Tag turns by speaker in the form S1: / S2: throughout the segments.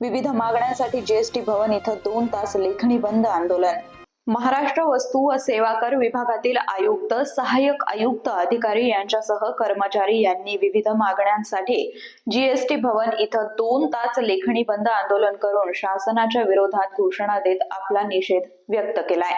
S1: विविध मागण्यांसाठी जीएसटी भवन इथं दोन तास लेखणी बंद आंदोलन. महाराष्ट्र वस्तू व सेवा कर विभागातील आयुक्त सहाय्यक आयुक्त अधिकारी यांच्यासह कर्मचारी यांनी विविध मागण्यांसाठी जीएसटी भवन इथं दोन तास लेखणी बंद आंदोलन करून शासनाच्या विरोधात घोषणा देत आपला निषेध व्यक्त केलाय.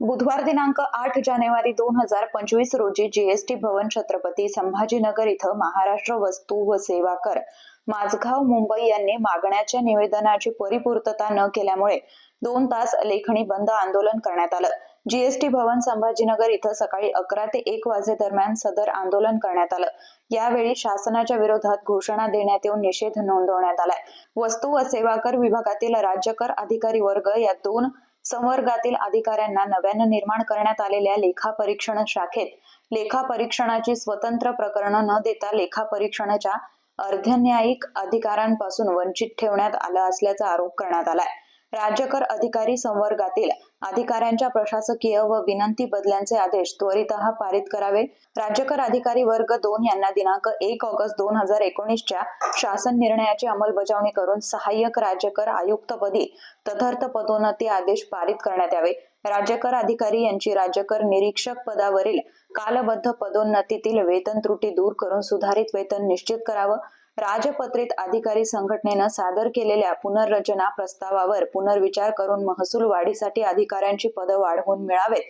S1: बुधवार दिनांक आठ जानेवारी दोन हजार पंचवीस रोजी जीएसटी भवन छत्रपती संभाजीनगर इथं महाराष्ट्र वस्तू व सेवा कर माझगाव मुंबई यांनी मागण्याच्या निवेदनाची परिपूर्तता न केल्यामुळे दोन तास लेखणी बंद आंदोलन करण्यात आलं. जीएसटी भवन संभाजीनगर इथं सकाळी अकरा ते एक वाजे दरम्यान सदर आंदोलन करण्यात आलं. यावेळी शासनाच्या विरोधात घोषणा देण्यात येऊन निषेध नोंदवण्यात आलाय. वस्तू व सेवा कर विभागातील राज्यकर अधिकारी वर्ग या दोन संवर्गातील अधिकाऱ्यांना नव्यानं निर्माण करण्यात आलेल्या लेखा परीक्षण शाखेत लेखा परीक्षणाची स्वतंत्र प्रकरणं न देता लेखा परीक्षणाच्या अर्धन्यायिक अधिकारांपासून वंचित ठेवण्यात आलं असल्याचा आरोप करण्यात आलाय. राज्यकर अधिकारी संवर्गातील अधिकाऱ्यांच्या प्रशासकीय व विनंती बदल्यांचे आदेश त्वरित पारित करावे. राज्यकर अधिकारी वर्ग दोन यांना दिनांक एक ऑगस्ट दोन हजार एकोणीसच्या शासन निर्णयाची अंमलबजावणी करून सहाय्यक राज्यकर आयुक्तपदी तदर्थ पदोन्नती आदेश पारित करण्यात यावे. राज्यकर अधिकारी यांची राज्यकर निरीक्षक पदावरील कालबद्ध पदोन्नतीतील वेतन त्रुटी दूर करून सुधारित वेतन निश्चित करावं. राजपत्रित अधिकारी संघटनेनं सादर केलेल्या पुनर्रचना प्रस्तावावर पुनर्विचार करून महसूल वाढीसाठी अधिकाऱ्यांची पदं वाढवून मिळावेत.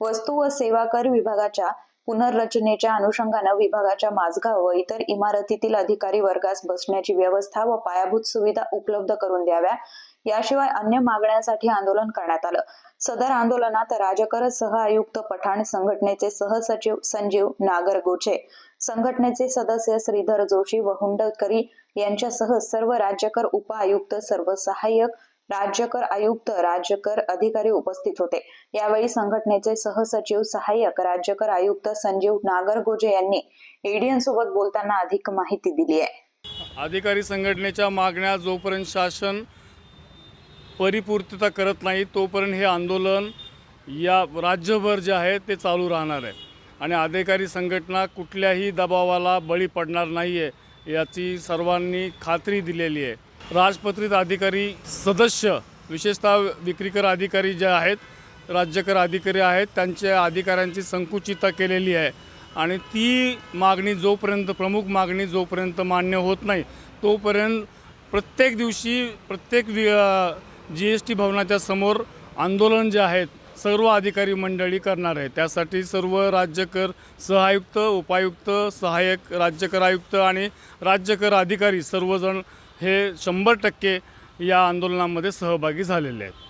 S1: वस्तू व सेवा कर विभागाच्या पुनर्रचनेच्या अनुषंगानं विभागाच्या माझगाव व इतर इमारतीतील अधिकारी वर्गास बसण्याची व्यवस्था व पायाभूत सुविधा उपलब्ध करून द्याव्या याशिवाय अन्य मागण्यांसाठी आंदोलन करण्यात आलं. सदर आंदोलनात राजकर सह आयुक्त पठाण संघटनेचे सहसचिव संजीव नागरगोचे संघटनेचे सदस्य श्रीधर जोशी व हुंडकरी यांच्यासह सर्व राज्यकर उपआयुक्त सर्व सहाय्यक राज्यकर आयुक्त राज्यकर अधिकारी उपस्थित होते. यावेळी संघटनेचे सहसचिव सहाय्यक राज्यकर आयुक्त संजीव नागरगोजे यांनी एडियन सोबत बोलताना अधिक माहिती दिली आहे.
S2: अधिकारी संघटनेच्या मागण्या जोपर्यंत शासन परिपूर्तता करत नाही तोपर्यंत हे आंदोलन या राज्यभर जे आहे ते चालू राहणार आहे. आणि अधिकारी संघटना कुठल्याही दबावाला बळी पडणार नाही आहे याची सर्वांनी खात्री दिलेली आहे. राजपत्रित अधिकारी सदस्य विशेषतः विक्रीकर अधिकारी जे आहेत राज्यकर अधिकारी आहेत त्यांच्या अधिकाऱ्यांची संकुचितता केलेली आहे. आणि ती मागणी जोपर्यंत प्रमुख मागणी जोपर्यंत मान्य होत नाही तोपर्यंत प्रत्येक दिवशी प्रत्येक जी एस टी भवनाच्या समोर आंदोलन जे आहेत सर्व अधिकारी मंडळी करणार आहे. त्यासाठी सर्व राज्यकर सहआयुक्त उपायुक्त सहाय्यक राज्यकर आयुक्त आणि राज्यकर अधिकारी सर्वजण हे शंभर टक्के या आंदोलनामध्ये सहभागी झालेले आहेत.